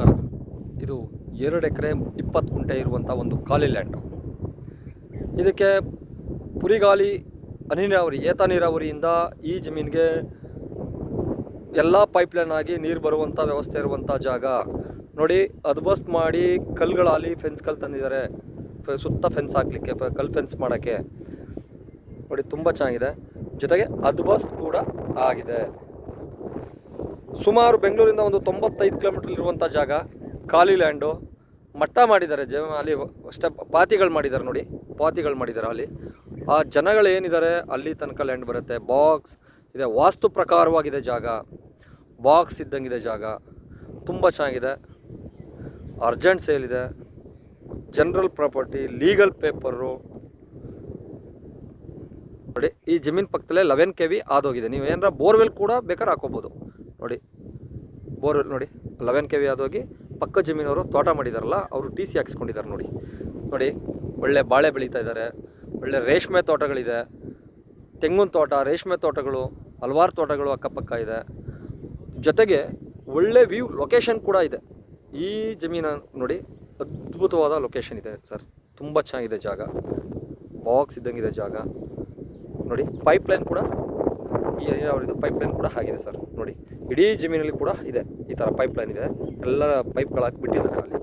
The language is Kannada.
ನಮಸ್ಕಾರ ಇದು ಎರಡು ಎಕರೆ ಇಪ್ಪತ್ತು ಕುಂಟೆ ಇರುವಂಥ ಒಂದು ಖಾಲಿ ಲ್ಯಾಂಡು ಇದಕ್ಕೆ ಪುರಿಗಾಲಿ ಹನಿ ನೀರಾವರಿ, ಏತ ನೀರಾವರಿಯಿಂದ ಈ ಜಮೀನಿಗೆ ಎಲ್ಲ ಪೈಪ್ಲೈನ್ ಆಗಿ ನೀರು ಬರುವಂಥ ವ್ಯವಸ್ಥೆ ಇರುವಂಥ ಜಾಗ. ನೋಡಿ, ಅದ್ಬಸ್ತ್ ಮಾಡಿ ಕಲ್ಗಳಲ್ಲಿ ಫೆನ್ಸ್ ಕಲ್ ತಂದಿದ್ದಾರೆ. ಸುತ್ತ ಫೆನ್ಸ್ ಹಾಕ್ಲಿಕ್ಕೆ ಕಲ್ ಫೆನ್ಸ್ ಮಾಡೋಕ್ಕೆ. ನೋಡಿ, ತುಂಬ ಚೆನ್ನಾಗಿದೆ. ಜೊತೆಗೆ ಅದ್ಬಸ್ತ್ ಕೂಡ ಆಗಿದೆ. ಸುಮಾರು ಬೆಂಗಳೂರಿಂದ ಒಂದು ತೊಂಬತ್ತೈದು ಕಿಲೋಮೀಟರ್ ಇರುವಂಥ ಜಾಗ, ಖಾಲಿ ಲ್ಯಾಂಡು ಮಟ್ಟ ಮಾಡಿದ್ದಾರೆ. ಜ ಅಲ್ಲಿ ಸ್ಟೆಪ್ ಪಾತಿಗಳು ಮಾಡಿದ್ದಾರೆ ನೋಡಿ, ಪಾತಿಗಳು ಮಾಡಿದ್ದಾರೆ ಅಲ್ಲಿ. ಆ ಜನಗಳು ಏನಿದ್ದಾರೆ, ಅಲ್ಲಿ ತನಕ ಲ್ಯಾಂಡ್ ಬರುತ್ತೆ. ಬಾಕ್ಸ್ ಇದೆ. ವಾಸ್ತು ಪ್ರಕಾರವಾಗಿದೆ ಜಾಗ. ಬಾಕ್ಸ್ ಇದ್ದಂಗಿದೆ ಜಾಗ. ತುಂಬ ಚೆನ್ನಾಗಿದೆ. ಅರ್ಜೆಂಟ್ ಸೇಲ್ ಇದೆ. ಜನರಲ್ ಪ್ರಾಪರ್ಟಿ ಲೀಗಲ್ ಪೇಪರು ನೋಡಿ, ಈ ಜಮೀನು ಪಕ್ಕದಲ್ಲೇ ಲೆವೆನ್ ಕೆ ವಿ ಆದೋಗಿದೆ. ನೀವು ಏನಾರ ಬೋರ್ವೆಲ್ ಕೂಡ ಬೇಕಾದ್ರೆ ಹಾಕೋಬೋದು. ನೋಡಿ, ಬೋರ್ವೆಲ್ ನೋಡಿ ಲೆವೆನ್ ಕೆ ವಿ ಆದೋಗಿ ಪಕ್ಕ ಜಮೀನವರು ತೋಟ ಮಾಡಿದಾರಲ್ಲ, ಅವರು ಟಿ ಸಿ ಹಾಕ್ಸ್ಕೊಂಡಿದ್ದಾರೆ ನೋಡಿ. ನೋಡಿ, ಒಳ್ಳೆ ಬಾಳೆ ಬೆಳೀತಾ ಇದ್ದಾರೆ ಒಳ್ಳೆ ರೇಷ್ಮೆ ತೋಟಗಳಿದೆ, ತೆಂಗಿನ ತೋಟ, ರೇಷ್ಮೆ ತೋಟಗಳು, ಹಲವಾರು ತೋಟಗಳು ಅಕ್ಕಪಕ್ಕ ಇದೆ. ಜೊತೆಗೆ ಒಳ್ಳೆ ವ್ಯೂ ಲೊಕೇಶನ್ ಕೂಡ ಇದೆ. ಈ ಜಮೀನ ನೋಡಿ, ಅದ್ಭುತವಾದ ಲೊಕೇಶನ್ ಇದೆ ಸರ್. ತುಂಬ ಚೆನ್ನಾಗಿದೆ ಜಾಗ. ಬಾಕ್ಸ್ ಇದ್ದಂಗಿದೆ ಜಾಗ. ನೋಡಿ ಪೈಪ್ಲೈನ್ ಕೂಡ ಈ ಪೈಪ್ ಲೈನ್ ಕೂಡ ಆಗಿದೆ ಸರ್. ನೋಡಿ, ಇಡೀ ಜಮೀನಲ್ಲಿ ಕೂಡ ಇದೆ. ಈ ಥರ ಪೈಪ್ಲೈನ್ ಇದೆ. ಎಲ್ಲ ಪೈಪ್ಗಳು ಹಾಕಿಬಿಟ್ಟಿದ್ದಾರೆ ಅಲ್ಲಿ.